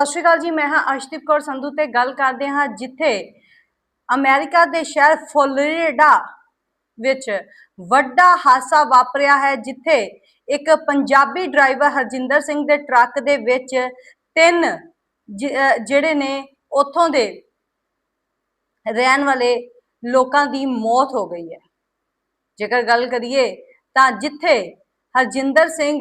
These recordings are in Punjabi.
ਸਤਿ ਸ਼੍ਰੀ ਅਕਾਲ ਜੀ, ਮੈਂ ਹਾਂ ਅਰਸ਼ਦੀਪ ਕੌਰ ਸੰਧੂ ਤੇ ਗੱਲ ਕਰਦੇ ਹਾਂ ਜਿੱਥੇ ਅਮਰੀਕਾ ਦੇ ਸ਼ਹਿਰ ਫਲੋਰੀਡਾ ਵਿੱਚ ਵੱਡਾ ਹਾਦਸਾ ਵਾਪਰਿਆ ਹੈ, ਜਿੱਥੇ ਇੱਕ ਪੰਜਾਬੀ ਡਰਾਈਵਰ ਹਰਜਿੰਦਰ ਸਿੰਘ ਦੇ ਟਰੱਕ ਦੇ ਵਿੱਚ ਤਿੰਨ ਜਿਹੜੇ ਨੇ ਉੱਥੋਂ ਦੇ ਰਹਿਣ ਵਾਲੇ ਲੋਕਾਂ ਦੀ ਮੌਤ ਹੋ ਗਈ ਹੈ। ਜੇਕਰ ਗੱਲ ਕਰੀਏ ਤਾਂ ਜਿੱਥੇ ਹਰਜਿੰਦਰ ਸਿੰਘ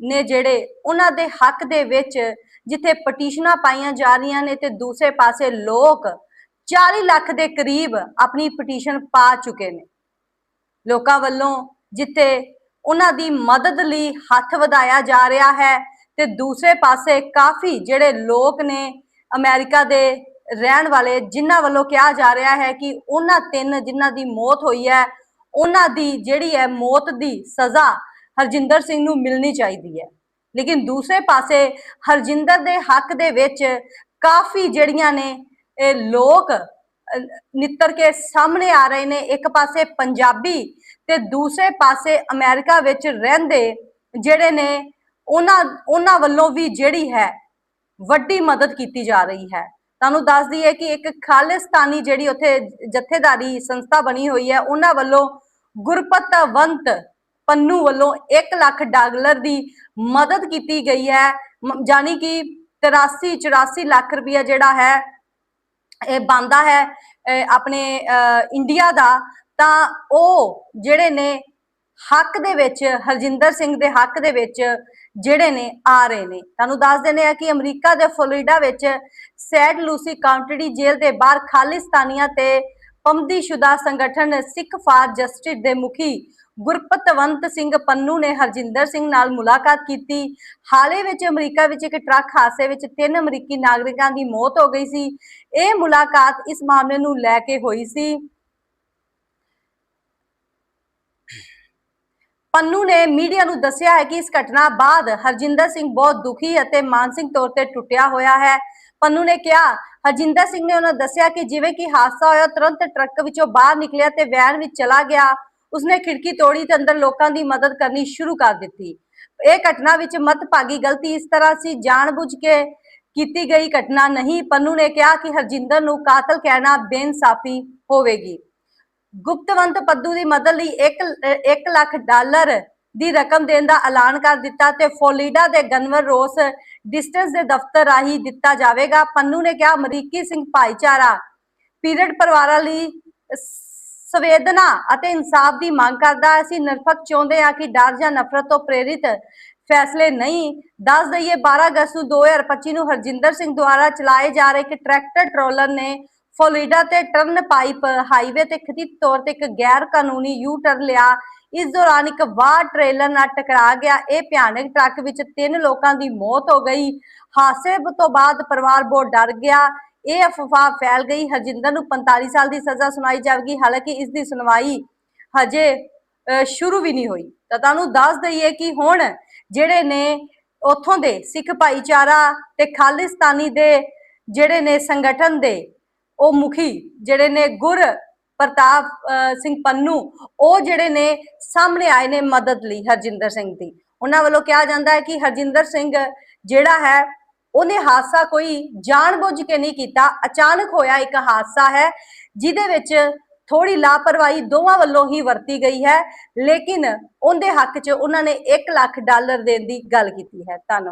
ਨੇ ਜਿਹੜੇ ਉਹਨਾਂ ਦੇ ਹੱਕ ਦੇ ਵਿੱਚ ਜਿੱਥੇ ਪਟੀਸ਼ਨਾਂ ਪਾਈਆਂ ਜਾ ਰਹੀਆਂ ਨੇ ਤੇ ਦੂਸਰੇ ਪਾਸੇ ਲੋਕ 40 ਲੱਖ ਦੇ ਕਰੀਬ ਆਪਣੀ ਪਟੀਸ਼ਨ ਪਾ ਚੁੱਕੇ ਨੇ। ਲੋਕਾਂ ਵੱਲੋਂ ਜਿੱਥੇ ਉਹਨਾਂ ਦੀ ਮਦਦ ਲਈ ਹੱਥ ਵਧਾਇਆ ਜਾ ਰਿਹਾ ਹੈ ਤੇ ਦੂਸਰੇ ਪਾਸੇ ਕਾਫੀ ਜਿਹੜੇ ਲੋਕ ਨੇ ਅਮਰੀਕਾ ਦੇ ਰਹਿਣ ਵਾਲੇ ਜਿਨ੍ਹਾਂ ਵੱਲੋਂ ਕਿਹਾ ਜਾ ਰਿਹਾ ਹੈ ਕਿ ਉਹਨਾਂ ਤਿੰਨ ਜਿਨ੍ਹਾਂ ਦੀ ਮੌਤ ਹੋਈ ਹੈ, ਉਹਨਾਂ ਦੀ ਜਿਹੜੀ ਹੈ ਮੌਤ ਦੀ ਸਜ਼ਾ ਹਰਜਿੰਦਰ ਸਿੰਘ ਨੂੰ ਮਿਲਣੀ ਚਾਹੀਦੀ ਹੈ। ਲੇਕਿਨ ਦੂਸਰੇ ਪਾਸੇ ਹਰਜਿੰਦਰ ਦੇ ਹੱਕ ਦੇ ਵਿੱਚ ਕਾਫੀ ਜਿਹੜੀਆਂ ਨੇ, ਇਹ ਲੋਕ ਨਿੱਤਰ ਕੇ ਸਾਹਮਣੇ ਆ ਰਹੇ ਨੇ। ਇੱਕ ਪਾਸੇ ਪੰਜਾਬੀ ਤੇ ਦੂਸਰੇ ਪਾਸੇ ਅਮਰੀਕਾ ਵਿੱਚ ਰਹਿੰਦੇ ਜਿਹੜੇ ਨੇ, ਉਹਨਾਂ ਉਹਨਾਂ ਵੱਲੋਂ ਵੀ ਜਿਹੜੀ ਹੈ, ਵੱਡੀ ਮਦਦ ਕੀਤੀ ਜਾ ਰਹੀ ਹੈ। ਤੁਹਾਨੂੰ ਦੱਸ ਦਈਏ ਕਿ ਇੱਕ ਖਾਲਿਸਤਾਨੀ ਜਿਹੜੀ ਉੱਥੇ ਜਥੇਦਾਰੀ ਸੰਸਥਾ ਬਣੀ ਹੋਈ ਹੈ, ਉਹਨਾਂ ਵੱਲੋਂ ਗੁਰਪਤਵੰਤ ਪੰਨੂ ਵੱਲੋਂ 1 ਲੱਖ ਡਾਲਰ ਦੀ ਮਦਦ ਕੀਤੀ ਗਈ ਹੈ। ਮ- ਕਿ 83 84 ਲੱਖ ਰੁਪਇਆ ਜਿਹੜਾ ਹੈ, ਇਹ ਬੰਦਾ ਹੈ ਆਪਣੇ ਇੰਡੀਆ ਦਾ। ਤਾਂ ਉਹ ਜਿਹੜੇ ਨੇ ਹੱਕ ਦੇ ਵਿੱਚ, ਹਰਜਿੰਦਰ ਸਿੰਘ ਦੇ ਹੱਕ ਦੇ ਵਿੱਚ ਜਿਹੜੇ ਨੇ, ਆ ਰਹੇ ਨੇ। ਤੁਹਾਨੂੰ ਦੱਸ ਦਿੰਦੇ ਆ ਕਿ ਅਮਰੀਕਾ ਦੇ ਫਲੋਰੀਡਾ ਵਿੱਚ ਸੈਡ ਲੂਸੀ ਕਾਉਂਟੀ ਜੇਲ੍ਹ ਦੇ ਬਾਹਰ ਖਾਲਿਸਤਾਨੀਆਂ ਤੇ ਪੰਮਦੀਸ਼ੁਦਾ ਸੰਗਠਨ ਸਿੱਖ ਫਾਰ ਜਸਟਿਸ ਦੇ ਮੁਖੀ ਗੁਰਪਤਵੰਤ ਸਿੰਘ ਪੰਨੂ ਨੇ ਹਰਜਿੰਦਰ ਸਿੰਘ ਨਾਲ ਮੁਲਾਕਾਤ ਕੀਤੀ। ਹਾਲੇ ਵਿੱਚ ਅਮਰੀਕਾ ਵਿੱਚ ਇੱਕ ਟਰੱਕ ਹਾਦਸੇ ਵਿੱਚ ਤਿੰਨ ਅਮਰੀਕੀ ਨਾਗਰਿਕਾਂ ਦੀ ਮੌਤ ਹੋ ਗਈ ਸੀ। ਇਹ ਮੁਲਾਕਾਤ ਇਸ ਮਾਮਲੇ ਨੂੰ ਲੈ ਕੇ ਹੋਈ ਸੀ। ਪੰਨੂ ਨੇ ਮੀਡੀਆ ਨੂੰ ਦੱਸਿਆ ਹੈ ਕਿ ਇਸ ਘਟਨਾ ਬਾਅਦ ਹਰਜਿੰਦਰ ਸਿੰਘ ਬਹੁਤ ਦੁਖੀ ਅਤੇ ਮਾਨਸਿਕ ਤੌਰ ਤੇ ਟੁੱਟਿਆ ਹੋਇਆ ਹੈ। ਪੰਨੂ ਨੇ ਕਿਹਾ ਹਰਜਿੰਦਰ ਸਿੰਘ ਨੇ ਉਹਨਾਂ ਦੱਸਿਆ ਕਿ ਜਿਵੇਂ ਕਿ ਹਾਦਸਾ ਹੋਇਆ, ਤੁਰੰਤ ਟਰੱਕ ਵਿੱਚੋਂ ਬਾਹਰ ਨਿਕਲਿਆ ਤੇ ਵੈਨ ਵਿੱਚ ਚਲਾ ਗਿਆ। ਉਸਨੇ ਖਿੜਕੀ ਤੋੜੀ ਤੇ ਅੰਦਰ ਲੋਕਾਂ ਦੀ ਮਦਦ ਕਰਨੀ ਸ਼ੁਰੂ ਕਰ ਦਿੱਤੀ। ਇਹ ਘਟਨਾ ਵਿੱਚ ਮਤਭਾਗੀ ਗਲਤੀ ਇਸ ਤਰ੍ਹਾਂ ਸੀ, ਜਾਣਬੁੱਝ ਕੇ ਕੀਤੀ ਗਈ ਘਟਨਾ ਨਹੀਂ। ਪੰਨੂ ਨੇ ਕਿਹਾ ਕਿ ਹਰਜਿੰਦਰ ਨੂੰ ਕਾਤਲ ਕਹਿਣਾ ਬੇਇਨਸਾਫੀ ਹੋਵੇਗੀ। ਗੁਪਤਵੰਤ ਪੱਦੂ ਦੀ ਮਦਦ ਲਈ 1 1 ਲੱਖ ਡਾਲਰ ਦੀ ਰਕਮ ਦੇਣ ਦਾ ਐਲਾਨ ਕਰ ਦਿੱਤਾ ਤੇ ਫੋਲੀਡਾ ਦੇ ਗਨਵਰ ਰੋਸ ਡਿਸਟੈਂਸ ਦੇ ਦਫ਼ਤਰ ਰਾਹੀਂ ਦਿੱਤਾ ਜਾਵੇਗਾ ਪੰਨੂ ਨੇ ਕਿਹਾ, ਅਮਰੀਕੀ ਸਿੰਘ ਭਾਈਚਾਰਾ ਪੀਰੀਅਡ ਪਰਿਵਾਰਾਂ ਲਈ ਸੰਵੇਦਨਾ ਅਤੇ ਇਨਸਾਫ ਦੀ ਮੰਗ ਕਰਦਾ ਹੈ। ਅਸੀਂ ਨਿਰਪੱਖ ਚਾਹੁੰਦੇ ਹਾਂ ਕਿ ਡਰ ਜਾਂ ਨਫ਼ਰਤ ਤੋਂ ਪ੍ਰੇਰਿਤ ਫੈਸਲੇ ਨਹੀਂ ਦੱਸ ਦਈਏ 12 ਅਗਸਤ ਨੂੰ 2025 ਨੂੰ ਹਰਜਿੰਦਰ ਸਿੰਘ ਦੁਆਰਾ ਚਲਾਏ ਜਾ ਰਹੇ ਇੱਕ ਟਰੈਕਟਰ ਟਰੋਲਰ ਨੇ ਫਲੋਰੀਡਾ ਤੇ ਟਰਨ ਪਾਈਪ ਹਾਈਵੇ ਤੇ ਕਥਿਤ ਤੌਰ ਤੇ ਇੱਕ ਗੈਰ ਕਾਨੂੰਨੀ ਯੂ ਟਰਨ ਲਿਆ। ਇਸ ਦੌਰਾਨ ਇੱਕ ਵਾਹ ਟ੍ਰੇਲਰ ਨਾਲ ਟਕਰਾ ਗਿਆ। ਇਹ ਭਿਆਨਕ ਟਰੱਕ ਵਿੱਚ ਤਿੰਨ ਲੋਕਾਂ ਦੀ ਮੌਤ ਹੋ ਗਈ। ਹਾਦਸੇ ਤੋਂ ਬਾਅਦ ਪਰਿਵਾਰ ਬਹੁਤ ਡਰ ਗਿਆ। ਇਹ ਅਫਵਾਹ ਫੈਲ ਗਈ। ਹਰਜਿੰਦਰ ਨੂੰ 45 ਸਾਲ ਦੀ ਸਜ਼ਾ ਸੁਣਾਈ ਜਾਵੇਗੀ। ਹਾਲਾਂਕਿ ਇਸ ਦੀ ਸੁਣਵਾਈ ਹਜੇ ਸ਼ੁਰੂ ਵੀ ਨਹੀਂ ਹੋਈ। ਤਾਂ ਤੁਹਾਨੂੰ ਦੱਸ ਦਈਏ ਕਿ ਹੁਣ ਜਿਹੜੇ ਨੇ ਉੱਥੋਂ ਦੇ ਸਿੱਖ ਭਾਈਚਾਰਾ ਤੇ ਖਾਲਿਸਤਾਨੀ ਦੇ ਜਿਹੜੇ ਨੇ ਸੰਗਠਨ ਦੇ ਉਹ ਮੁਖੀ ਜਿਹੜੇ ਨੇ ਗੁਰ ਪ੍ਰਤਾਪ ਸਿੰਘ ਪੰਨੂ, ਉਹ ਜਿਹੜੇ ਨੇ ਸਾਹਮਣੇ ਆਏ ਨੇ ਮਦਦ ਲਈ ਹਰਜਿੰਦਰ ਸਿੰਘ ਦੀ। ਉਹਨਾਂ ਵੱਲੋਂ ਕਿਹਾ ਜਾਂਦਾ ਹੈ ਕਿ ਹਰਜਿੰਦਰ ਸਿੰਘ ਜਿਹੜਾ ਹੈ, ਉਹਨੇ ਹਾਦਸਾ ਕੋਈ ਜਾਣਬੁੱਝ ਕੇ ਨਹੀਂ ਕੀਤਾ। ਅਚਾਨਕ ਹੋਇਆ ਇੱਕ ਹਾਦਸਾ ਹੈ, ਜਿਹਦੇ ਵਿੱਚ ਥੋੜੀ ਲਾਪਰਵਾਹੀ ਦੋਵਾਂ ਵੱਲੋਂ ਹੀ ਵਰਤੀ ਗਈ ਹੈ, ਲੇਕਿਨ ਉਹਦੇ ਹੱਕ 'ਚ ਉਹਨਾਂ ਨੇ 1 ਲੱਖ ਡਾਲਰ ਦੇਣ ਦੀ ਗੱਲ ਕੀਤੀ ਹੈ। ਧੰਨਵਾਦ।